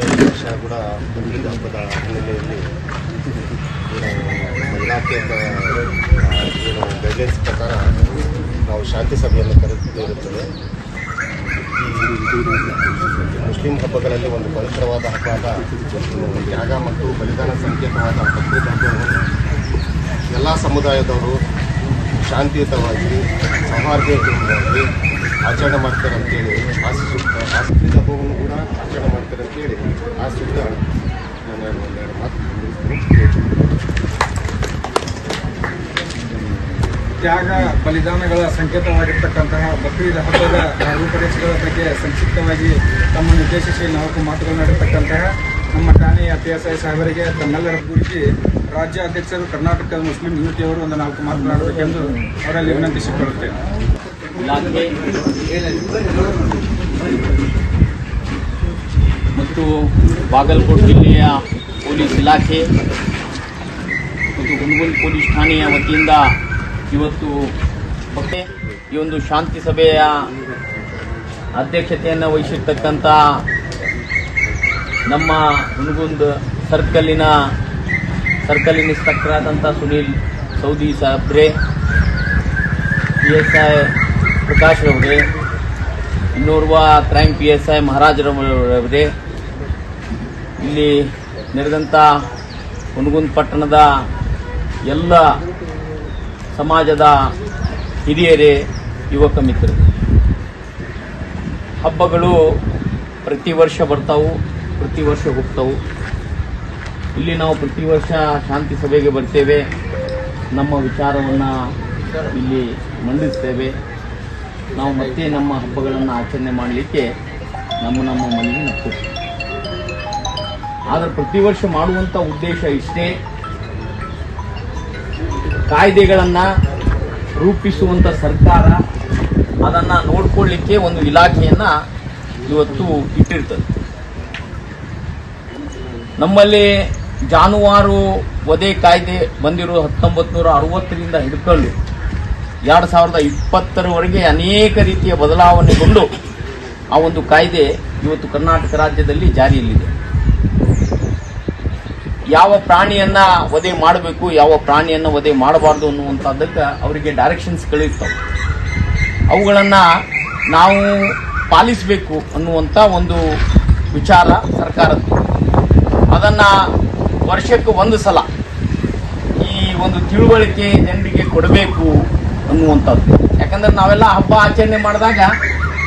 ಇಪ್ಪತ್ತೈದು ವರ್ಷ ಕೂಡ ಮುಂದಿನ ಹಬ್ಬದ ಹಿನ್ನೆಲೆಯಲ್ಲಿ. ಇಲಾಖೆಯಿಂದ ಏನು ಗೈಡ್ಲೈನ್ಸ್ ಪ್ರಕಾರ ನಾವು ಶಾಂತಿ ಸಭೆಯನ್ನು ಕರೆದಿರುತ್ತದೆ ಈ ಮುಸ್ಲಿಂ ಹಬ್ಬಗಳಲ್ಲಿ ಒಂದು ಪವಿತ್ರವಾದ ಹಬ್ಬ ಆದ ಏನು ತ್ಯಾಗ ಮತ್ತು ಬಲಿದಾನ ಸಂಕೇತವಾದ ಹಬ್ಬವನ್ನು ಎಲ್ಲ ಸಮುದಾಯದವರು ಶಾಂತಿಯುತವಾಗಿ ಸೌಹಾರ್ದಯುತವಾಗಿ ಆಚರಣೆ ಮಾಡ್ತಾರೆ ಅಂತ ಹೇಳಿ ಆ ಬಕ್ರೀದ್ ಹಬ್ಬವನ್ನು ಕೂಡ ಆಚರಣೆ ಮಾಡ್ತಾರೆ ಅಂತೇಳಿ ಆಶಿಸುತ್ತಾ ನಾನು ಒಂದೆರಡು ಮಾತು. ತ್ಯಾಗ, ಬಲಿದಾನಗಳ ಸಂಕೇತವಾಗಿರ್ತಕ್ಕಂತಹ ಬಕ್ರೀದ್ ಹಬ್ಬದ ರೂಪರೇಷೆಗಳ ಬಗ್ಗೆ ಸಂಕ್ಷಿಪ್ತವಾಗಿ ತಮ್ಮನ್ನು ಉದ್ದೇಶಿಸಿ ನಾಲ್ಕು ಮಾತುಗಳನ್ನಾಡಿರ್ತಕ್ಕಂತಹ ನಮ್ಮ ಠಾಣೆಯ ಪಿ ಎಸ್ ಐ ಸಾಹೇಬರಿಗೆ ತಮ್ಮೆಲ್ಲರ ಕುರಿತು ರಾಜ್ಯ ಅಧ್ಯಕ್ಷರು ಕರ್ನಾಟಕ ಮುಸ್ಲಿಂ ಯುವತಿಯವರು ಒಂದು ನಾಲ್ಕು ಮಾತನಾಡಬೇಕೆಂದು ಅವರಲ್ಲಿ ವಿನಂತಿಸಿಕೊಳ್ಳುತ್ತೇನೆ ಇಲಾಖೆ ಮತ್ತು ಬಾಗಲಕೋಟೆ ಜಿಲ್ಲೆಯ ಪೊಲೀಸ್ ಇಲಾಖೆ ಮತ್ತು ಹುಣಗುಂದ್ ಪೊಲೀಸ್ ಠಾಣೆಯ ವತಿಯಿಂದ ಇವತ್ತು ಮತ್ತೆ ಈ ಒಂದು ಶಾಂತಿ ಸಭೆಯ ಅಧ್ಯಕ್ಷತೆಯನ್ನು ವಹಿಸಿರ್ತಕ್ಕಂಥ ನಮ್ಮ ಹುಣಗುಂದ್ ಸರ್ಕಲ್ಲಿನ ಸರ್ಕಲ್ ಇನ್ಸ್ಪೆಕ್ಟರ್ ಆದಂಥ ಸುನೀಲ್ ಸೌದಿ ಸಾಬ್ರೆ ಪಿ ಎಸ್ ಐ ಪ್ರಕಾಶ್ ರವರೇ ಇನ್ನೋರ್ವ ಕ್ರೈಮ್ ಪಿ ಎಸ್ ಐ ಮಹಾರಾಜರವರೇ ಇಲ್ಲಿ ನಡೆದಂಥ ಹುನಗುಂದ್ ಪಟ್ಟಣದ ಎಲ್ಲ ಸಮಾಜದ ಹಿರಿಯರೇ, ಯುವಕ ಮಿತ್ರರು. ಹಬ್ಬಗಳು ಪ್ರತಿ ವರ್ಷ ಬರ್ತಾವು, ಪ್ರತಿ ವರ್ಷ ಹೋಗ್ತಾವು. ಇಲ್ಲಿ ನಾವು ಪ್ರತಿ ವರ್ಷ ಶಾಂತಿ ಸಭೆಗೆ ಬರ್ತೇವೆ. ನಮ್ಮ ವಿಚಾರವನ್ನು ಇಲ್ಲಿ ಮಂಡಿಸ್ತೇವೆ. ನಾವು ಮತ್ತೆ ನಮ್ಮ ಹಬ್ಬಗಳನ್ನು ಆಚರಣೆ ಮಾಡಲಿಕ್ಕೆ ನಮ್ಮ ನಮ್ಮ ಮನೆಗೆ ನಪ್ಪುತ್ತೆ ಆದರೆ ಪ್ರತಿ ವರ್ಷ ಮಾಡುವಂಥ ಉದ್ದೇಶ ಇಷ್ಟೇ ಕಾಯ್ದೆಗಳನ್ನು ರೂಪಿಸುವಂಥ ಸರ್ಕಾರ ಅದನ್ನು ನೋಡ್ಕೊಳ್ಳಿಕ್ಕೆ ಒಂದು ಇಲಾಖೆಯನ್ನು ಇವತ್ತು ಇಟ್ಟಿರ್ತದೆ. ನಮ್ಮಲ್ಲಿ ಜಾನುವಾರು ವಧೆ ಕಾಯ್ದೆ ಬಂದಿರೋ ಹತ್ತೊಂಬತ್ತು ನೂರ ಅರವತ್ತರಿಂದ ಹಿಡ್ಕೊಂಡು ಎರಡು ಸಾವಿರದ ಇಪ್ಪತ್ತರವರೆಗೆ ಅನೇಕ ರೀತಿಯ ಬದಲಾವಣೆಗೊಂಡು ಆ ಒಂದು ಕಾಯ್ದೆ ಇವತ್ತು ಕರ್ನಾಟಕ ರಾಜ್ಯದಲ್ಲಿ ಜಾರಿಯಲ್ಲಿದೆ. ಯಾವ ಪ್ರಾಣಿಯನ್ನ ವಧೆ ಮಾಡಬೇಕು, ಯಾವ ಪ್ರಾಣಿಯನ್ನ ವಧೆ ಮಾಡಬಾರ್ದು ಅನ್ನುವಂಥದ್ದಕ್ಕೆ ಅವರಿಗೆ ಡೈರೆಕ್ಷನ್ಸ್ಗಳಿರ್ತವೆ ಅವುಗಳನ್ನು ನಾವು ಪಾಲಿಸಬೇಕು ಅನ್ನುವಂಥ ಒಂದು ವಿಚಾರ ಸರ್ಕಾರದ್ದು ಅದನ್ನು ವರ್ಷಕ್ಕೆ ಒಂದು ಸಲ ಈ ಒಂದು ತಿಳುವಳಿಕೆ ಜನರಿಗೆ ಕೊಡಬೇಕು ಅನ್ನುವಂಥದ್ದು ಯಾಕಂದ್ರೆ ನಾವೆಲ್ಲ ಹಬ್ಬ ಆಚರಣೆ ಮಾಡಿದಾಗ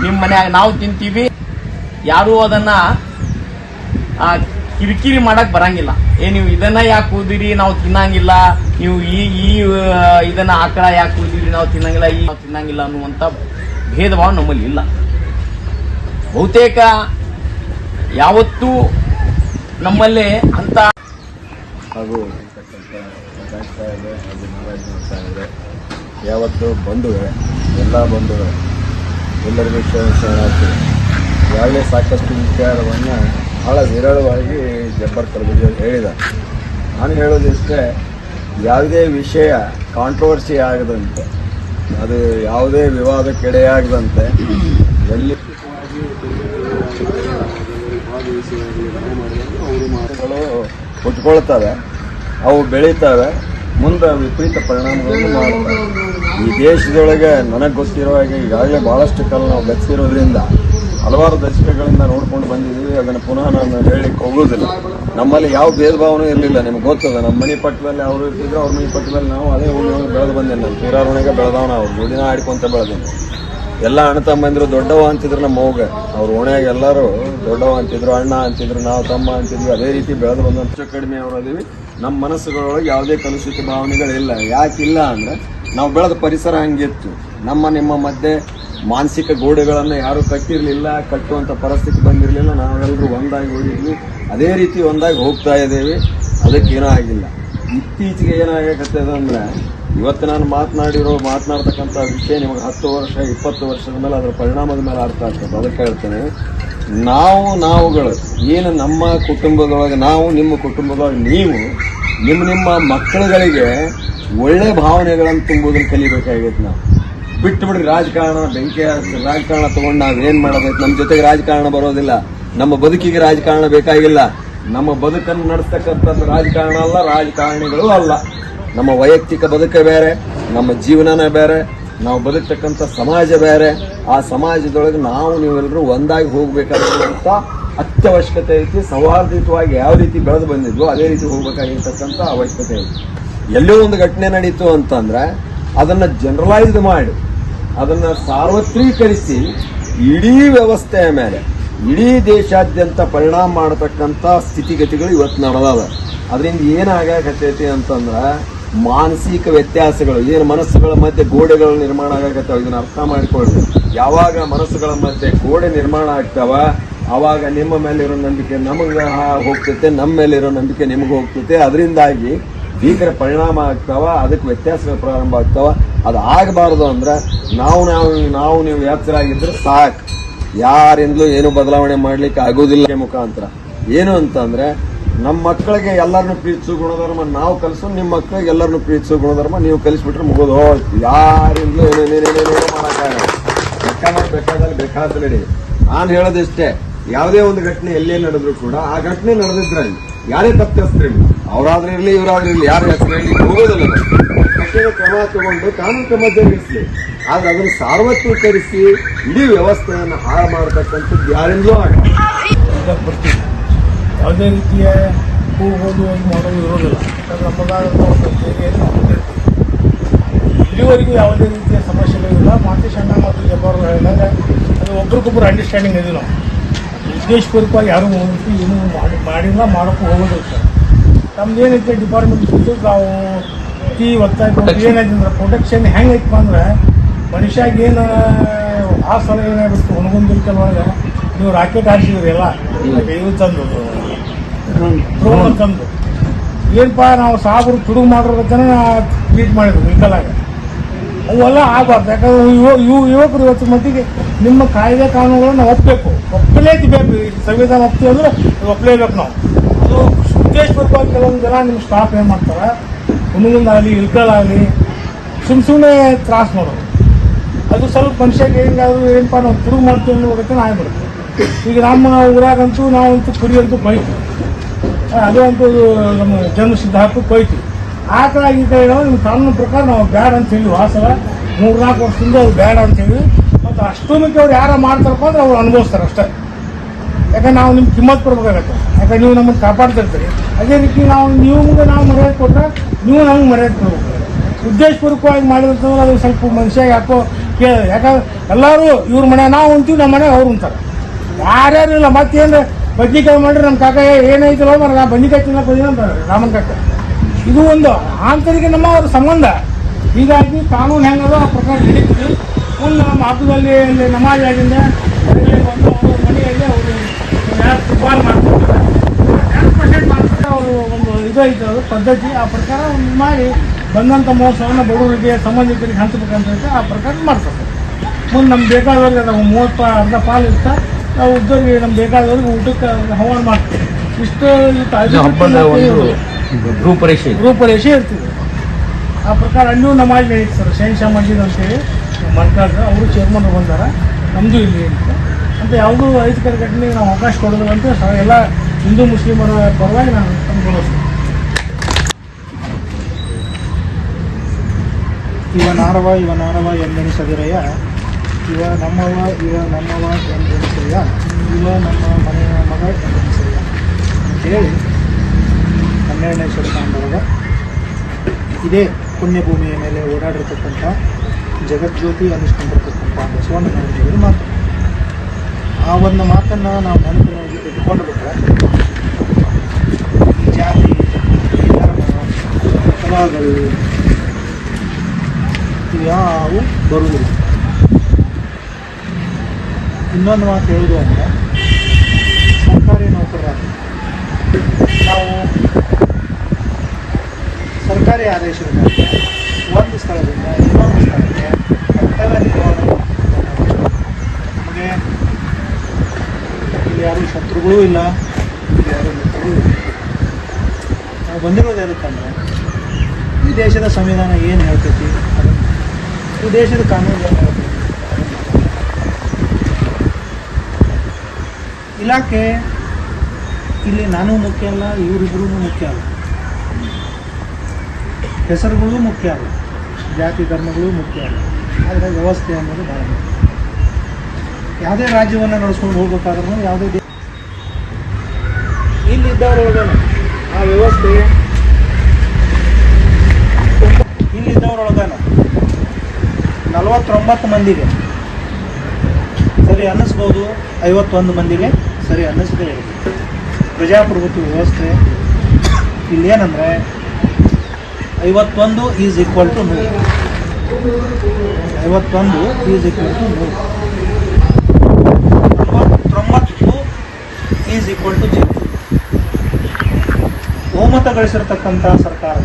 ನಿಮ್ಮ ಮನ್ಯಾಗ ನಾವು ತಿಂತೀವಿ. ಯಾರೂ ಅದನ್ನು ಕಿರಿಕಿರಿ ಮಾಡಕ್ ಬರಂಗಿಲ್ಲ. ಏ, ನೀವು ಇದನ್ನ ಯಾಕೆ ಕೂದಿರಿ ನಾವು ತಿನ್ನಂಗಿಲ್ಲ. ನೀವು ಈ ಈ ಇದನ್ನ ಆಕಳ ಯಾಕೆ ಕೂದಿರಿ ನಾವು ತಿನ್ನಂಗಿಲ್ಲ, ಈ, ನಾವು ತಿನ್ನಂಗಿಲ್ಲ ಅನ್ನುವಂಥ ಭೇದ ಭಾವ ನಮ್ಮಲ್ಲಿ ಇಲ್ಲ. ಬಹುತೇಕ ಯಾವತ್ತೂ ನಮ್ಮಲ್ಲಿ ಅಂತ ಹಾಗೂ ಇರ್ತಕ್ಕಂಥ ಪ್ರಕಾಶ್ ಸಾಹೇಬ್ರೆ ಹಾಗೂ ಯಾವತ್ತು ಬಂಧುವೆ ಎಲ್ಲ ಬಂಧುವೆ ಎಲ್ಲರಿಗೂ ಶರಣಾರ್ಥಿಗಳು ಈಗಾಗಲೇ ಸಾಕಷ್ಟು ವಿಚಾರವನ್ನು ಭಾಳ ವಿರಳವಾಗಿ ಜಬ್ಬರ್ ಕಲಬುರ್ಗಿ ಅವರು ಹೇಳಿದ್ದಾರೆ. ನಾನು ಹೇಳೋದಿಷ್ಟೇ, ಯಾವುದೇ ವಿಷಯ ಕಾಂಟ್ರವರ್ಸಿ ಆಗದಂತೆ, ಅದು ಯಾವುದೇ ವಿವಾದಕ್ಕೆಡೆಯಾಗದಂತೆ ಎಲ್ಲಿ ಮಾತುಗಳು ಹುಟ್ಕೊಳ್ತವೆ ಅವು ಬೆಳೀತವೆ ಮುಂದೆ ವಿಪರೀತ ಪರಿಣಾಮಗಳನ್ನು ಮಾಡ್ತವೆ. ಈ ದೇಶದೊಳಗೆ ನನಗೆ ಗೊತ್ತಿರೋ ಹಾಗೆ ಈಗಾಗಲೇ ಭಾಳಷ್ಟು ಕಾಲ ನಾವು ಬೆಚ್ಚಿರೋದ್ರಿಂದ ಹಲವಾರು ದಶಕಗಳಿಂದ ನೋಡ್ಕೊಂಡು ಬಂದಿದ್ದೀವಿ ಅದನ್ನು ಪುನಃ ನಾನು ಹೇಳಲಿಕ್ಕೆ ಹೋಗೋದಿಲ್ಲ. ನಮ್ಮಲ್ಲಿ ಯಾವ ಭೇದ ಭಾವನೂ ಇರಲಿಲ್ಲ ನಿಮ್ಗೆ ಗೊತ್ತದ ನಮ್ಮ ಮನೆ ಪಕ್ಕದಲ್ಲಿ ಅವರು ಇರ್ತಿದ್ರು ಅವ್ರ ಮನೆ ಪಟ್ಟದಲ್ಲಿ ನಾವು ಅದೇ ಊರಿನೊಳಗೆ ಬೆಳೆದು ಬಂದೇನೆ ನಾನು ತೀರಾರುಣೆಗೆ ಬೆಳೆದವನ ಅವ್ರು ಜೋಡಿನ ಆಡ್ಕೊಂತ ಬೆಳೆದೇನೆ ಎಲ್ಲ ಅಣ್ಣ ತಮ್ಮಂದಿರು ದೊಡ್ಡವ ಅಂತಿದ್ರು ನಮ್ಮ ಮೌಗ ಅವ್ರು ಓಣ್ಯಾಗ ಎಲ್ಲರೂ ದೊಡ್ಡವ ಅಂತಿದ್ರು, ಅಣ್ಣ ಅಂತಿದ್ರು, ನಾವು ತಮ್ಮ ಅಂತಿದ್ವಿ. ಅದೇ ರೀತಿ ಬೆಳೆದು ಬಂದ ಹೆಚ್ಚು ಕಡಿಮೆ ಅವರು ಅದೀವಿ. ನಮ್ಮ ಮನಸ್ಸುಗಳೊಳಗೆ ಯಾವುದೇ ಕಲುಷಿತ ಭಾವನೆಗಳಿಲ್ಲ ಯಾಕಿಲ್ಲ ಅಂದ್ರೆ ನಾವು ಬೆಳೆದ ಪರಿಸರ ಹಂಗಿತ್ತು. ನಮ್ಮ ನಿಮ್ಮ ಮಧ್ಯೆ ಮಾನಸಿಕ ಗೋಡೆಗಳನ್ನು ಯಾರು ಕಟ್ಟಿರಲಿಲ್ಲ ಕಟ್ಟುವಂಥ ಪರಿಸ್ಥಿತಿ ಬಂದಿರಲಿಲ್ಲ. ನಾವೆಲ್ಲರೂ ಒಂದಾಗಿ ಹೋಗಿದ್ವಿ ಅದೇ ರೀತಿ ಒಂದಾಗಿ ಹೋಗ್ತಾ ಇದ್ದೇವೆ. ಅದಕ್ಕೇನೂ ಆಗಿಲ್ಲ. ಇತ್ತೀಚೆಗೆ ಏನಾಗಕತ್ತದ ಅಂದ್ರೆ ಇವತ್ತು ನಾನು ಮಾತನಾಡಿರೋ, ಮಾತನಾಡ್ತಕ್ಕಂಥ ವಿಷಯ ನಿಮಗೆ ಹತ್ತು ವರ್ಷ, ಇಪ್ಪತ್ತು ವರ್ಷದ ಮೇಲೆ ಅದರ ಪರಿಣಾಮದ ಮೇಲೆ ಅರ್ಥ ಆಗ್ತದೆ. ಅದಕ್ಕೆ ಹೇಳ್ತೇನೆ, ನಾವು, ನಾವುಗಳು, ಏನು ನಮ್ಮ ಕುಟುಂಬದೊಳಗೆ, ನಾವು ನಿಮ್ಮ ಕುಟುಂಬದೊಳಗೆ, ನೀವು ನಿಮ್ಮ ನಿಮ್ಮ ಮಕ್ಕಳುಗಳಿಗೆ ಒಳ್ಳೆ ಭಾವನೆಗಳನ್ನು ತುಂಬುವುದನ್ನು ಕಲಿಬೇಕಾಗೈತೆ ನಾವು. ಬಿಟ್ಟು ಬಿಡ್ರಿ, ರಾಜಕಾರಣ ಬೆಂಕಿ ರಾಜಕಾರಣ ತಗೊಂಡು ನಾವು ಏನು ಮಾಡಬೇಕು? ನಮ್ಮ ಜೊತೆಗೆ ರಾಜಕಾರಣ ಬರೋದಿಲ್ಲ. ನಮ್ಮ ಬದುಕಿಗೆ ರಾಜಕಾರಣ ಬೇಕಾಗಿಲ್ಲ. ನಮ್ಮ ಬದುಕನ್ನು ನಡೆಸ್ತಕ್ಕಂಥದ್ದು ರಾಜಕಾರಣ ಅಲ್ಲ, ರಾಜಕಾರಣಿಗಳು ಅಲ್ಲ. ನಮ್ಮ ವೈಯಕ್ತಿಕ ಬದುಕ ಬೇರೆ, ನಮ್ಮ ಜೀವನನೇ ಬೇರೆ, ನಾವು ಬದುಕ್ತಕ್ಕಂಥ ಸಮಾಜ ಬೇರೆ. ಆ ಸಮಾಜದೊಳಗೆ ನಾವು ನೀವೆಲ್ಲರೂ ಒಂದಾಗಿ ಹೋಗ್ಬೇಕಾಗಿರುವಂತ ಅತ್ಯವಶ್ಯಕತೆ ಐತಿ. ಸೌಹಾರ್ದಯುತವಾಗಿ ಯಾವ ರೀತಿ ಬೆಳೆದು ಬಂದಿದ್ವು ಅದೇ ರೀತಿ ಹೋಗ್ಬೇಕಾಗಿರ್ತಕ್ಕಂಥ ಅವಶ್ಯಕತೆ ಐತಿ. ಎಲ್ಲೋ ಒಂದು ಘಟನೆ ನಡೀತು ಅಂತಂದ್ರೆ ಅದನ್ನ ಜನರಲೈಸ್ಡ್ ಮಾಡಿ, ಅದನ್ನ ಸಾರ್ವತ್ರೀಕರಿಸಿ, ಇಡೀ ವ್ಯವಸ್ಥೆಯ ಮೇಲೆ, ಇಡೀ ದೇಶಾದ್ಯಂತ ಪರಿಣಾಮ ಮಾಡತಕ್ಕಂಥ ಸ್ಥಿತಿಗತಿಗಳು ಇವತ್ತು ನಡೆದಾವೆ. ಅದರಿಂದ ಏನಾಗಕತ್ತೈತಿ ಅಂತಂದ್ರೆ ಮಾನಸಿಕ ವ್ಯತ್ಯಾಸಗಳು, ಏನು ಮನಸ್ಸುಗಳ ಮಧ್ಯೆ ಗೋಡೆಗಳು ನಿರ್ಮಾಣ ಆಗತ್ತವ ಇದನ್ನ ಅರ್ಥ ಮಾಡಿಕೊಳ್ಳಿ. ಯಾವಾಗ ಮನಸ್ಸುಗಳ ಮಧ್ಯೆ ಗೋಡೆ ನಿರ್ಮಾಣ ಆಗ್ತಾವ, ಅವಾಗ ನಿಮ್ಮ ಮೇಲಿರೋ ನಂಬಿಕೆ ನಮಗೆ ಹೋಗ್ತೈತೆ, ನಮ್ಮ ಮೇಲಿರೋ ನಂಬಿಕೆ ನಿಮಗೆ ಹೋಗ್ತೈತೆ. ಅದರಿಂದಾಗಿ ಭೀಕರ ಪರಿಣಾಮ ಆಗ್ತಾವ, ಅದಕ್ಕೆ ವ್ಯತ್ಯಾಸಗಳು ಪ್ರಾರಂಭ ಆಗ್ತಾವ. ಅದು ಆಗಬಾರ್ದು ಅಂದ್ರೆ ನಾವು ನಾವು ನಾವು, ನೀವು ಆಗಿದ್ರೆ ಸಾಕು. ಯಾರಿಂದಲೂ ಏನು ಬದಲಾವಣೆ ಮಾಡ್ಲಿಕ್ಕೆ ಆಗೋದಿಲ್ಲ ಮುಖಾಂತರ. ಏನು ಅಂತಂದ್ರೆ ನಮ್ಮ ಮಕ್ಕಳಿಗೆ ಎಲ್ಲರನ್ನು ಪ್ರೀತಿಸೋ ಗುಣಧರ್ಮ ನಾವು ಕಲಿಸು ನಿಮ್ಮ ಮಕ್ಕಳಿಗೆ ಎಲ್ಲರನ್ನು ಪ್ರೀತಿಸೋ ಗುಣಧರ್ಮ ನೀವು ಕಲಿಸ್ಬಿಟ್ರೆ ಮುಗೋದು. ಹೋಯ್ತು ಯಾರಿಂದಲೂ ಬೇಕಾದ್ರೆ ಬೇಕಾದಲ್ಲಿ ನಾನು ಹೇಳೋದಿಷ್ಟೇ, ಯಾವುದೇ ಒಂದು ಘಟನೆ ಎಲ್ಲೇ ನಡೆದ್ರು ಕೂಡ ಆ ಘಟನೆ ನಡೆದಿದ್ರಲ್ಲಿ ಯಾರೇ ತಪ್ಪಿಸ್ತ್ರಿ ಅವರಾದ್ರೆ ಇರ್ಲಿ, ಇವರಾದ್ರೆ ಇರ್ಲಿ, ಯಾರು ಹೆಸರು ಹೋಗೋದಿಲ್ಲ. ಕಠಿಣ ಕ್ರಮ ತಗೊಂಡು ಕಾನೂನು ಕ್ರಮ ಜರುಗಿಸಲಿ. ಆದ್ರೆ ಅದನ್ನು ಸಾರ್ವತ್ರೀಕರಿಸಿ ಇಡೀ ವ್ಯವಸ್ಥೆಯನ್ನು ಹಾಳು ಮಾಡತಕ್ಕಂಥದ್ದು ಯಾರಿಂದಲೂ ಬರ್ತೀವಿ ಯಾವುದೇ ರೀತಿಯ ಹೋಗೋದು ಒಂದು ಮಾಡೋದು ಇರೋದಿಲ್ಲ. ಯಾಕಂದ್ರೆ ನಮ್ಮದಾದಂಥ ಒಂದು ಇಲ್ಲಿವರೆಗೂ ಯಾವುದೇ ರೀತಿಯ ಸಮಸ್ಯೆಗಳಿಲ್ಲ ಮಾತೇಶ್ ಅಣ್ಣ ಮತ್ತು ಜಬ್ಬಾರ್ ಹೇಳಿದಾಗ ಅದು ಒಬ್ರಿಗೊಬ್ರು ಅಂಡರ್ಸ್ಟ್ಯಾಂಡಿಂಗ್ ಇದೆ ನಾವು ಉದ್ದೇಶಪೂರ್ವಕವಾಗಿ ಯಾರೂ ಹೋಗಿ ಏನು ಮಾಡಿ ಮಾಡಿಲ್ಲ ಮಾಡೋಕ್ಕೂ ಹೋಗೋದಿಲ್ಲ ಸರ್ ನಮ್ದು ಏನೈತೆ ಡಿಪಾರ್ಟ್ಮೆಂಟ್ ಜೊತೆ ನಾವು ಅತಿ ಒತ್ತಾಯ ಏನಾಯ್ತು ಅಂದ್ರೆ ಪ್ರೊಟೆಕ್ಷನ್ ಹೆಂಗೈತಪ್ಪ ಅಂದ್ರೆ ಮನುಷ್ಯಾಗ ಏನು ಆ ಸಲ ಏನಾಗ್ಬಿಟ್ಟು ಹುಣಗುಂದಿರ್ಕಲ್ ಒಳಗೆ ನೀವು ರಾಕೆಟ್ ಹಾರಿಸಿದ್ರಿ ಎಲ್ಲ ತಂದು ಡ್ರೋನ್ ತಂದು ಏನಪ್ಪ ನಾವು ಸಾಬ್ರು ತುಡುಗು ಮಾಡಿರೋದನ್ನ ಟ್ವೀಟ್ ಮಾಡಿದ್ರು ವೆಹಿಕಲಾಗ ಅವೆಲ್ಲ ಆಗಬಾರ್ದು. ಯಾಕಂದ್ರೆ ಯುವ ಯುವ ಯುವಕರು ಇವತ್ತು ಮಟ್ಟಿಗೆ ನಿಮ್ಮ ಕಾಯ್ದೆ ಕಾನೂನುಗಳನ್ನ ಒಪ್ಪಬೇಕು ಒಪ್ಪಲೇಬೇಕು ಸಂವಿಧಾನ ಒಪ್ತೀವಿ ಅಂದ್ರೆ ಅದು ಒಪ್ಪಲೇಬೇಕು ನಾವು. ಅದು ಉದ್ದೇಶಪೂರ್ವಕವಾಗಿ ಕೆಲವೊಂದು ಜನ ನಿಮ್ಮ ಸ್ಟಾಫ್ ಏನು ಮಾಡ್ತಾರೆ? ಹುಣಗುಂದಾಗಲಿ ಇಳ್ಕಲಾಗಲಿ ಸುಮ್ ಸುಮ್ಮನೆ ತ್ರಾಸ್ ಮಾಡೋದು. ಅದು ಸ್ವಲ್ಪ ಮನುಷ್ಯಗೆ ಹೆಂಗಾದ್ರು ಏನಪ್ಪ ನಾವು ತುಡುಗು ಮಾಡ್ತೀವಿ ಅನ್ನೋ ಬರುತ್ತೆ ಈಗ ನಮ್ಮ ಊರಾಗಂತೂ ನಾವಂತೂ ಕುರಿಯಂತೂ ಆ, ಅದು ನಮ್ಮ ಜನ್ಮ ಆ ಥರ ಈ ಥರ ನಾವು ನಿಮ್ಮ ಕಾನೂನು ಪ್ರಕಾರ ನಾವು ಬ್ಯಾಡ ಅಂತ ಹೇಳಿ ವಾಸವ. ಮೂರು ಮೂರ್ನಾಲ್ಕು ವರ್ಷದಿಂದ ಅವ್ರು ಬ್ಯಾಡ ಅಂತ ಹೇಳಿ. ಮತ್ತು ಅಷ್ಟು ಮಿಕ್ಕಿ ಅವ್ರು ಯಾರ ಮಾಡ್ತಾರಪ್ಪ ಅಂದ್ರೆ ಅವ್ರು ಅನುಭವಿಸ್ತಾರೆ ಅಷ್ಟೇ. ಯಾಕಂದ್ರೆ ನಾವು ನಿಮ್ಗೆ ಕಿಮ್ಮತ್ ಕೊಡ್ಬೇಕಾಗತ್ತೆ. ಯಾಕಂದ್ರೆ ನೀವು ನಮ್ಮನ್ನು ಕಾಪಾಡ್ತಿರ್ತೀರಿ ಅದೇ ರೀತಿ ನಾವು ಮುಂದೆ ನಾವು ಮರ್ಯಾದೆ ಕೊಟ್ಟರೆ ನೀವು ನಮ್ಗೆ ಮರ್ಯಾದೆ ಕೊಡ್ಬೇಕು. ಉದ್ದೇಶಪೂರ್ವಕವಾಗಿ ಮಾಡಿರ್ತಂದ್ರೆ ಅದು ಸ್ವಲ್ಪ ಮನುಷ್ಯ ಯಾಕೋ ಕೇಳ ಯಾಕಂದ್ರೆ ಎಲ್ಲರೂ ಇವ್ರ ಮನೆ, ನಾವು ಅಂತೀವಿ ನಮ್ಮ ಮನೆ ಅವ್ರು ಅಂತಾರೆ ಯಾರ್ಯಾರು ಇಲ್ಲ, ಮತ್ತೇನು ಬದ್ನಿಕಾಯಿ ಮಾಡ್ರಿ ನಮ್ಮ ಕಾಕ ಏನಾಯ್ತಲ್ಲ ಮರ ನಾ ಬದ್ನಿಕಾಯಿ ತಿನ್ನಕ್ಕೆ ಹೋದಿನ ಅಂತಾರೆ ರಾಮನ್ ಕಾಕ. ಇದು ಒಂದು ಆಂತರಿಕ ನಮ್ಮ ಅವ್ರ ಸಂಬಂಧ. ಹೀಗಾಗಿ ಕಾನೂನು ಹೆಂಗದ ಆ ಪ್ರಕಾರ ನಡೀತೀವಿ ಮುಂದೆ ನಮ್ಮ ಹಬ್ಬದಲ್ಲಿ ಅಲ್ಲಿ ನಮಾಜ್ ಆಗಿಂದ ಒಂದು ಅವ್ರ ಮನೆಯಲ್ಲಿ ಅವರು ಯಾರು ಎರಡು ಪರ್ಸೆಂಟ್ ಮಾಡ್ತಾರೆ ಅವರು ಒಂದು ಇದು ಐತೆ ಅದು ಪದ್ಧತಿ. ಆ ಪ್ರಕಾರ ಒಂದು ಮಾಡಿ ಬಂದಂಥ ಮೋಸವನ್ನು ಬಡವರಿಗೆ, ಸಂಬಂಧಿಕರಿಗೆ ಹಂಚಬೇಕಂತ ಆ ಪ್ರಕಾರ ಮಾಡ್ತಾರೆ. ಮುಂದೆ ನಮ್ಗೆ ಬೇಕಾದವ್ರಿಗೆ ಅದು ಮೂವತ್ತು ಅರ್ಧ ಪಾಲು ಇರ್ತಾ ನಾವು ಉದ್ದರಿಗೆ ನಮ್ಗೆ ಬೇಕಾದವ್ರಿಗೆ ಊಟಕ್ಕೆ ಹವಾನ ಮಾಡ್ತೀವಿ. ಇಷ್ಟು ಹಬ್ಬದ ಒಂದು ರೂಪರೇಷೆ ಇರ್ತೀವಿ ಆ ಪ್ರಕಾರ ಅಲ್ಲಿಯೂ ನಮಾಜ್ ನಡೀತು ಸರ್ ಶೈನ್ಶಾ ಮಸ್ಜಿದ್ ಅಂತೇಳಿ ಮರ್ಕಾಜ್ ಅವರು ಚೇರ್ಮನ್ ಬಂದಾರ. ನಮ್ಮದು ಇಲ್ಲಿ ಅಂತ ಅಂತ ಯಾವುದೂ ಅಹಿತಕರ ಘಟನೆಗೆ ನಾವು ಅವಕಾಶ ಕೊಡೋದಿಲ್ಲ ಅಂತ ಎಲ್ಲ ಹಿಂದೂ ಮುಸ್ಲಿಮರ ಪರವಾಗಿ ನಾನು ತಂದು ಇವ ಇವನಾರವ ಇವ ಎಂದೆನಿಸದಿರಯ್ಯ ಎಂದೆನಿಸದಿರೆಯ ಇವ ನಮ್ಮವ ಇವ ನಮ್ಮವ ಎಂದೆನಿಸಯ್ಯ ಇವ ನಮ್ಮ ಮನೆಯ ಮಗ ಎಂದೆನಿಸಯ್ಯ ಅಂತೇಳಿ ಹನ್ನೆರಡನೇ ಶತಮಾನದೊಳಗ ಇದೇ ಪುಣ್ಯಭೂಮಿಯ ಮೇಲೆ ಓಡಾಡಿರ್ತಕ್ಕಂಥ ಜಗಜ್ಯೋತಿ ಅನ್ನಿಸ್ಕೊಂಡಿರ್ತಕ್ಕಂಥ ಬಸವಣ್ಣನವರ ಮಾತು. ಆ ಒಂದು ಮಾತನ್ನು ನಾವು ನೆನಪಿನಲ್ಲಿ ಇಟ್ಕೊಂಡು ಬಿಟ್ಟರೆ ಈ ಜಾತಿ ಧರ್ಮ ಕುಲಗಳು ಇವ್ಯಾವು ಬರುವುದಿಲ್ಲ. ಇನ್ನೊಂದು ಮಾತು ಹೇಳುವುದು ಅಂದರೆ, ಸರ್ಕಾರಿ ನೌಕರರಾಗಿ ನಾವು ಸರ್ಕಾರಿ ಆದೇಶದ ಮೇಲೆ ಒಂದು ಸ್ಥಳದಿಂದ ಇನ್ನೊಂದು ಸ್ಥಳಕ್ಕೆ ಕರ್ತವ್ಯ. ನಮಗೆ ಇಲ್ಲಿ ಯಾರು ಶತ್ರುಗಳೂ ಇಲ್ಲ, ಇಲ್ಲಿ ಯಾರೂ ಮಿತ್ರರೂ ಇಲ್ಲ ನಾವು ಬಂದಿರೋದು ಎದಕ್ಕಂದ್ರೆ ಈ ದೇಶದ ಸಂವಿಧಾನ ಏನು ಹೇಳ್ತೈತಿ ಈ ದೇಶದ ಕಾನೂನು ಏನು ಹೇಳ್ತೈತಿ ಇಲಾಖೆ, ಇಲ್ಲಿ ನಾನು ಮುಖ್ಯ ಅಲ್ಲ ಇವರಿಬ್ಬರೂ ಮುಖ್ಯ ಅಲ್ಲ. ಹೆಸರುಗಳು ಮುಖ್ಯ ಅಲ್ಲ, ಜಾತಿ ಧರ್ಮಗಳು ಮುಖ್ಯ ಅಲ್ಲ. ಆದರೆ ವ್ಯವಸ್ಥೆ ಅನ್ನೋದು ಭಾಳ ಮುಖ್ಯ. ಯಾವುದೇ ರಾಜ್ಯವನ್ನು ನಡೆಸ್ಕೊಂಡು ಹೋಗ್ಬೇಕಾದ್ರೂ ಯಾವುದೇ ಇಲ್ಲಿದ್ದವರೊಳಗೆ ಆ ವ್ಯವಸ್ಥೆ ಇಲ್ಲಿದ್ದವರೊಳಗನ. ನಲವತ್ತೊಂಬತ್ತು ಮಂದಿಗೆ. ಸರಿ, ಅನ್ನಿಸ್ಬೋದು ಐವತ್ತೊಂದು ಮಂದಿಗೆ. ಸರಿ ಅನ್ನಿಸದೇ ಪ್ರಜಾಪ್ರಭುತ್ವ ವ್ಯವಸ್ಥೆ ಇಲ್ಲೇನಂದರೆ ಐವತ್ತೊಂದು ಈಸ್ ಈಕ್ವಲ್ ಟು ನೂರು. ಐವತ್ತೊಂದು ಈಸ್ ಈಕ್ವಲ್ ಟು ನೂರು. ತೊಂಬತ್ತು ಈಸ್ ಈಕ್ವಲ್ ಟು ಜೀರೋ. ಬಹುಮತ ಗಳಿಸಿರ್ತಕ್ಕಂಥ ಸರ್ಕಾರ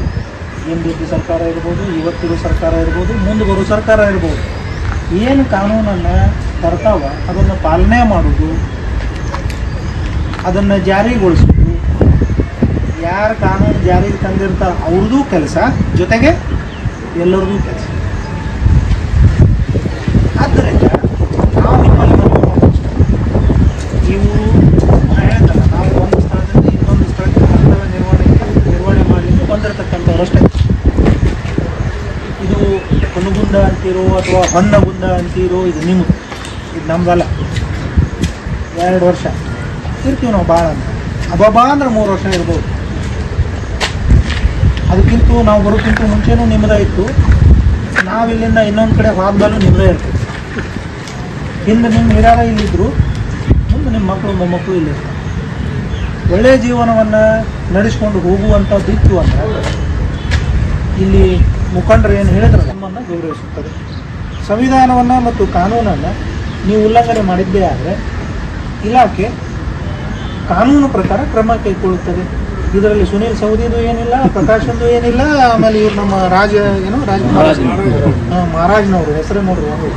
ಎಂದಿದ್ದು ಸರ್ಕಾರ ಇರ್ಬೋದು ಇವತ್ತಿರೋ ಸರ್ಕಾರ ಇರ್ಬೋದು ಮುಂದೆ ಬರೋ ಸರ್ಕಾರ ಇರ್ಬೋದು. ಏನು ಕಾನೂನನ್ನು ತರ್ತಾವ, ಅದನ್ನು ಪಾಲನೆ ಮಾಡೋದು ಅದನ್ನು ಜಾರಿಗೊಳಿಸಬೇಕು. ಯಾರು ಕಾನೂನು ಜಾರಿಗೆ ತಂದಿರ್ತಾರ ಅವ್ರದ್ದು ಕೆಲಸ, ಜೊತೆಗೆ ಎಲ್ಲರದ್ದು ಕೆಲಸ. ಆದ್ದರಿಂದ ನಾವು ನಿಮ್ಮಲ್ಲಿ ನೀವು ಹೇಳ್ತಲ್ಲ, ನಾವು ಒಂದು ಸ್ಥಳದಿಂದ ಇನ್ನೊಂದು ಸ್ಥಳಕ್ಕೆ ಕರ್ತವ್ಯ ನಿರ್ವಹಣೆ ನಿರ್ವಹಣೆ ಮಾಡಲಿಕ್ಕೆ ಬಂದಿರತಕ್ಕಂಥವ್ರಷ್ಟೇ ಇದು ಹೊನ್ನಗುಂದ ಅಂತೀರೋ ಅಥವಾ ಹೊನ್ನಗುಂದ ಅಂತೀರೋ, ಇದು ನಿಮ್ಮ, ಇದು ನಮ್ದಲ್ಲ. ಎರಡು ವರ್ಷ. ಇರ್ತೀವಿ ನಾವು ಭಾಳ ಅಬಾಬಾ ಅಂದ್ರೆ ಮೂರು ವರ್ಷ ಇರ್ಬೋದು. ಅದಕ್ಕಿಂತ ನಾವು ಬರೋಕ್ಕಿಂತ ಮುಂಚೆನೂ ನಿಮ್ಮದೇ ಇತ್ತು. ನಾವಿಲ್ಲಿಂದ ಇನ್ನೊಂದು ಕಡೆ ಹೋದ್ಮೇಲೂ ನಿಮ್ಮದೇ ಇರ್ತೀವಿ. ಹಿಂದೆ ನಿಮ್ಮ ಹಿರಿಯರ ಇಲ್ಲಿದ್ದರು ಮುಂದೆ ನಿಮ್ಮ ಮಕ್ಕಳು ಮೊಮ್ಮಕ್ಕಳು ಇಲ್ಲಿರ್ತಾರೆ ಒಳ್ಳೆಯ ಜೀವನವನ್ನು ನಡೆಸ್ಕೊಂಡು ಹೋಗುವಂಥದ್ದಿತ್ತು ಅಂದರೆ, ಇಲ್ಲಿ ಮುಖಂಡರು ಏನು ಹೇಳಿದ್ರೆ, ನಮ್ಮನ್ನು ಗೌರವಿಸುತ್ತದೆ. ಸಂವಿಧಾನವನ್ನು ಮತ್ತು ಕಾನೂನನ್ನು ನೀವು ಉಲ್ಲಂಘನೆ ಮಾಡಿದ್ದೇ ಆದರೆ, ಇಲಾಖೆ ಕಾನೂನು ಪ್ರಕಾರ ಕ್ರಮ ಕೈಗೊಳ್ಳುತ್ತದೆ. ಇದರಲ್ಲಿ ಸುನೀಲ್ ಸೌದಿದು ಏನಿಲ್ಲ ಪ್ರಕಾಶಂದು ಏನಿಲ್ಲ ಆಮೇಲೆ ಇವ್ರು ನಮ್ಮ ರಾಜ ಏನು ರಾಜ ಮಹಾರಾಜ್ನವರು. ಹೆಸರು ನೋಡ್ರಿ ಒಂದು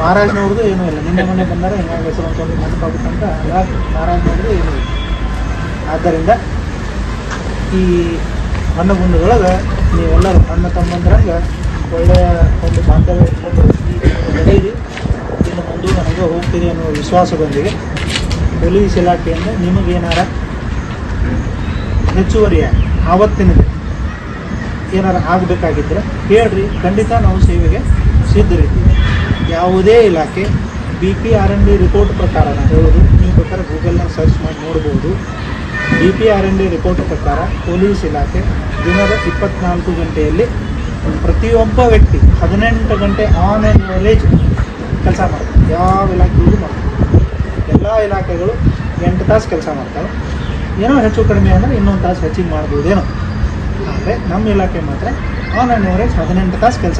ಮಹಾರಾಜ್ನವ್ರದ್ದು ಏನೂ ಇಲ್ಲ. ನಿನ್ನೆ ಮೊನ್ನೆ ಬಂದರೆ ಹೆಂಗಾಗಿ ಹೆಸರು ಅಂತ ಒಂದು ನೆನಪಾಗುತ್ತಂತ ಮಹಾರಾಜ್ನವ್ರದ್ದು ಏನೂ ಇಲ್ಲ. ಆದ್ದರಿಂದ ಈ ಅನ್ನಗುಂಡದೊಳಗೆ ನೀವೆಲ್ಲರೂ ಅಣ್ಣ ತಮ್ಮಂದ್ರಂಗೆ ಒಳ್ಳೆಯ ಒಂದು ಬಾಂಧವ್ಯ ಇಟ್ಕೊಂಡು ಇನ್ನು ಮುಂದೆ ನನಗೆ ಹೋಗ್ತೀರಿ ಅನ್ನೋ ವಿಶ್ವಾಸದೊಂದಿಗೆ ಪೊಲೀಸ್ ಇಲಾಖೆಯಿಂದ ನಿಮಗೇನಾರ ಹೆಚ್ಚುವರಿಯಾಗಿ ಆವತ್ತಿನ ಏನಾರ ಆಗಬೇಕಾಗಿದ್ದರೆ ಹೇಳ್ರಿ. ಖಂಡಿತ ನಾವು ಸೇವೆಗೆ ಸಿದ್ಧರಿದ್ದೀವಿ. ಯಾವುದೇ ಇಲಾಖೆ B P R N D report ಪ್ರಕಾರ ನಾನು ಹೇಳೋದು, ನೀವು ಬೇಕಾದ್ರೆ ಗೂಗಲ್ನ ಸರ್ಚ್ ಮಾಡಿ ನೋಡ್ಬೋದು. B P R N D report ಪ್ರಕಾರ ಪೊಲೀಸ್ ಇಲಾಖೆ ದಿನದ ಇಪ್ಪತ್ನಾಲ್ಕು ಗಂಟೆಯಲ್ಲಿ ಪ್ರತಿಯೊಬ್ಬ ವ್ಯಕ್ತಿ ಹದಿನೆಂಟು ಗಂಟೆ ಆನ್ ಎನ್ ಕೆಲಸ ಮಾಡ್ತಾರೆ ಯಾವ ಇಲಾಖೆಯಲ್ಲೂ ಮಾಡ್ತಾರೆ ಎಲ್ಲ ಇಲಾಖೆಗಳು ಎಂಟು ತಾಸು ಕೆಲಸ ಮಾಡ್ತಾವೆ. ಏನೋ ಹೆಚ್ಚು ಕಡಿಮೆ ಅಂದರೆ ಇನ್ನೊಂದು ತಾಸು ಹೆಚ್ಚಿಗೆ ಮಾಡ್ಬೋದೇನೋ. ಆದರೆ ನಮ್ಮ ಇಲಾಖೆ ಮಾತ್ರ ಆನ್ ಆ್ಯಂಡ್ ಅವರೇಜ್ ಹದಿನೆಂಟು ತಾಸು ಕೆಲಸ